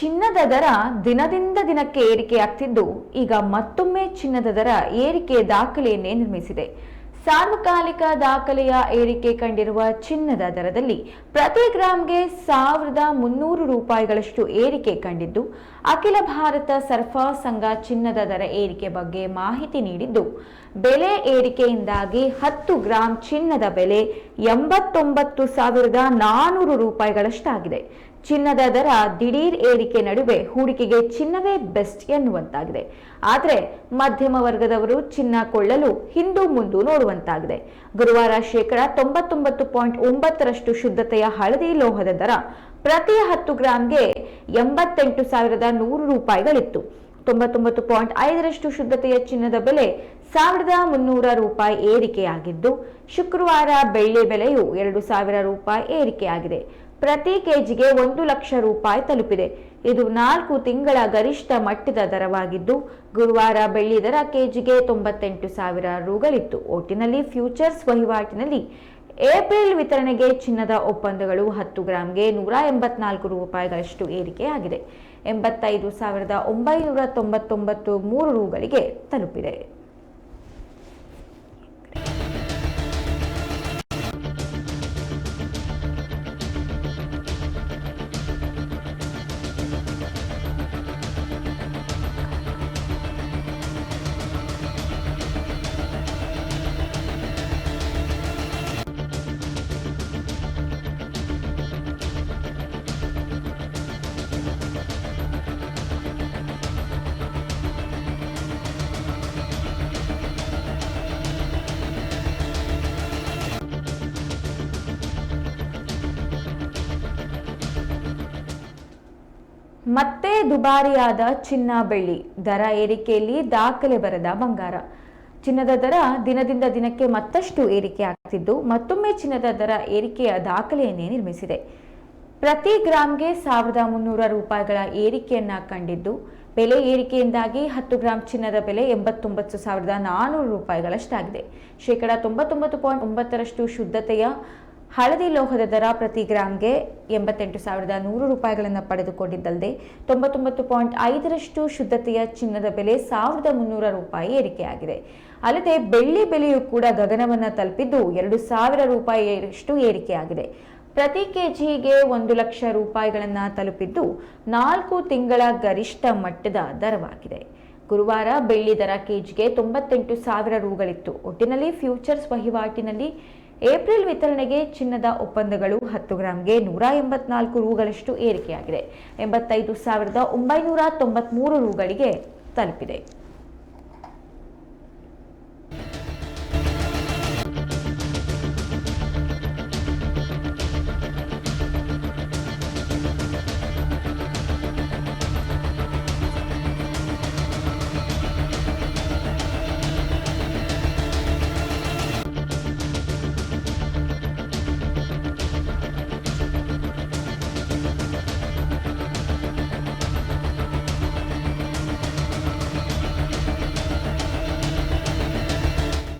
ಚಿನ್ನದ ದರ ದಿನದಿಂದ ದಿನಕ್ಕೆ ಏರಿಕೆಯಾಗ್ತಿದ್ದು ಈಗ ಮತ್ತೊಮ್ಮೆ ಚಿನ್ನದ ದರ ಏರಿಕೆ ದಾಖಲೆಯನ್ನೇ ನಿರ್ಮಿಸಿದೆ. ಸಾರ್ವಕಾಲಿಕ ದಾಖಲೆಯ ಏರಿಕೆ ಕಂಡಿರುವ ಚಿನ್ನದ ದರದಲ್ಲಿ ಪ್ರತಿ ಗ್ರಾಂಗೆ ಸಾವಿರದ ಮುನ್ನೂರು ರೂಪಾಯಿಗಳಷ್ಟು ಏರಿಕೆ ಕಂಡಿದ್ದು, ಅಖಿಲ ಭಾರತ ಸರ್ಫಾ ಸಂಘ ಚಿನ್ನದ ದರ ಏರಿಕೆ ಬಗ್ಗೆ ಮಾಹಿತಿ ನೀಡಿದ್ದು, ಬೆಲೆ ಏರಿಕೆಯಿಂದಾಗಿ ಹತ್ತು ಗ್ರಾಂ ಚಿನ್ನದ ಬೆಲೆ ಎಂಬತ್ತೊಂಬತ್ತು ಸಾವಿರದ ನಾನೂರು ರೂಪಾಯಿಗಳಷ್ಟಾಗಿದೆ. ಚಿನ್ನದ ದರ ದಿಢೀರ್ ಏರಿಕೆ ನಡುವೆ ಹೂಡಿಕೆಗೆ ಚಿನ್ನವೇ ಬೆಸ್ಟ್ ಎನ್ನುವಂತಾಗಿದೆ. ಆದರೆ ಮಧ್ಯಮ ವರ್ಗದವರು ಚಿನ್ನ ಕೊಳ್ಳಲು ಹಿಂದೂ ಮುಂದು ನೋಡುವಂತಾಗಿದೆ. ಗುರುವಾರ ಶೇಕಡ ತೊಂಬತ್ತೊಂಬತ್ತು ಪಾಯಿಂಟ್ ಒಂಬತ್ತರಷ್ಟು ಶುದ್ಧತೆಯ ಹಳದಿ ಲೋಹದ ದರ ಪ್ರತಿ ಹತ್ತು ಗ್ರಾಂಗೆ ಎಂಬತ್ತೆಂಟು ಸಾವಿರದ ನೂರು ರೂಪಾಯಿಗಳಿತ್ತು. ತೊಂಬತ್ತೊಂಬತ್ತು ಪಾಯಿಂಟ್ ಐದರಷ್ಟು ಶುದ್ಧತೆಯ ಚಿನ್ನದ ಬೆಲೆ ಸಾವಿರದ ಮುನ್ನೂರ ರೂಪಾಯಿ ಏರಿಕೆಯಾಗಿದ್ದು, ಶುಕ್ರವಾರ ಬೆಳ್ಳಿ ಬೆಲೆಯು ಎರಡು ಸಾವಿರ ರೂಪಾಯಿ ಏರಿಕೆಯಾಗಿದೆ. ಪ್ರತಿ ಕೆಜಿಗೆ ಒಂದು ಲಕ್ಷ ರೂಪಾಯಿ ತಲುಪಿದೆ. ಇದು ನಾಲ್ಕು ತಿಂಗಳ ಗರಿಷ್ಠ ಮಟ್ಟದ ದರವಾಗಿದ್ದು, ಗುರುವಾರ ಬೆಳ್ಳಿ ದರ ಕೆಜಿಗೆ ತೊಂಬತ್ತೆಂಟು ಸಾವಿರ ರೂಗಳಿತ್ತು. ಒಟ್ಟಿನಲ್ಲಿ ಫ್ಯೂಚರ್ಸ್ ವಹಿವಾಟಿನಲ್ಲಿ ಏಪ್ರಿಲ್ ವಿತರಣೆಗೆ ಚಿನ್ನದ ಒಪ್ಪಂದಗಳು ಹತ್ತು ಗ್ರಾಂಗೆ ನೂರ ಎಂಬತ್ನಾಲ್ಕು ರೂಪಾಯಿಗಳಷ್ಟು ಏರಿಕೆಯಾಗಿದೆ. ಎಂಬತ್ತೈದು ಸಾವಿರದ ಒಂಬೈನೂರ ತೊಂಬತ್ತೊಂಬತ್ತು ಮೂರು ರೂಗಳಿಗೆ ತಲುಪಿದೆ. ಮತ್ತೆ ದುಬಾರಿಯಾದ ಚಿನ್ನ ಬೆಳ್ಳಿ. ದರ ಏರಿಕೆಯಲ್ಲಿ ದಾಖಲೆ ಬರದ ಬಂಗಾರ. ಚಿನ್ನದ ದರ ದಿನದಿಂದ ದಿನಕ್ಕೆ ಮತ್ತಷ್ಟು ಏರಿಕೆ ಆಗ್ತಿದ್ದು, ಮತ್ತೊಮ್ಮೆ ಚಿನ್ನದ ದರ ಏರಿಕೆಯ ದಾಖಲೆಯನ್ನೇ ನಿರ್ಮಿಸಿದೆ. ಪ್ರತಿ ಗ್ರಾಂಗೆ ಸಾವಿರದ ಮುನ್ನೂರ ರೂಪಾಯಿಗಳ ಏರಿಕೆಯನ್ನ ಕಂಡಿದ್ದು, ಬೆಲೆ ಏರಿಕೆಯಿಂದಾಗಿ ಹತ್ತು ಗ್ರಾಂ ಚಿನ್ನದ ಬೆಲೆ ಎಂಬತ್ತೊಂಬತ್ತು ಸಾವಿರದ ನಾನೂರು ರೂಪಾಯಿಗಳಷ್ಟಾಗಿದೆ. ಶೇಕಡ ತೊಂಬತ್ತೊಂಬತ್ತು ಪಾಯಿಂಟ್ ಒಂಬತ್ತರಷ್ಟು ಶುದ್ಧತೆಯ ಹಳದಿ ಲೋಹದ ದರ ಪ್ರತಿ ಗ್ರಾಂಗೆ ಎಂಬತ್ತೆಂಟು ಸಾವಿರದ ನೂರು ರೂಪಾಯಿಗಳನ್ನು ಪಡೆದುಕೊಂಡಿದ್ದಲ್ಲದೆ ತೊಂಬತ್ತೊಂಬತ್ತು ಪಾಯಿಂಟ್ ಐದರಷ್ಟು ಶುದ್ಧತೆಯ ಚಿನ್ನದ ಬೆಲೆ ಸಾವಿರದ ಮುನ್ನೂರ ರೂಪಾಯಿ ಏರಿಕೆಯಾಗಿದೆ. ಅಲ್ಲದೆ ಬೆಳ್ಳಿ ಬೆಲೆಯೂ ಕೂಡ ಗಗನವನ್ನು ತಲುಪಿದ್ದು ಎರಡು ಸಾವಿರ ರೂಪಾಯಿಯಷ್ಟು ಏರಿಕೆಯಾಗಿದೆ. ಪ್ರತಿ ಕೆಜಿಗೆ ಒಂದು ಲಕ್ಷ ರೂಪಾಯಿಗಳನ್ನು ತಲುಪಿದ್ದು ನಾಲ್ಕು ತಿಂಗಳ ಗರಿಷ್ಠ ಮಟ್ಟದ ದರವಾಗಿದೆ. ಗುರುವಾರ ಬೆಳ್ಳಿ ದರ ಕೆಜಿಗೆ ತೊಂಬತ್ತೆಂಟು ಸಾವಿರ ರೂಗಳಿತ್ತು. ಒಟ್ಟಿನಲ್ಲಿ ಫ್ಯೂಚರ್ಸ್ ವಹಿವಾಟಿನಲ್ಲಿ ಏಪ್ರಿಲ್ ವಿತರಣೆಗೆ ಚಿನ್ನದ ಒಪ್ಪಂದಗಳು ಹತ್ತು ಗ್ರಾಂಗೆ ನೂರ ಎಂಬತ್ನಾಲ್ಕು ರೂಗಳಷ್ಟು ಏರಿಕೆಯಾಗಿದೆ. ಎಂಬತ್ತೈದು ಸಾವಿರದ ಒಂಬೈನೂರ ತೊಂಬತ್ಮೂರು ರೂಗಳಿಗೆ ತಲುಪಿದೆ.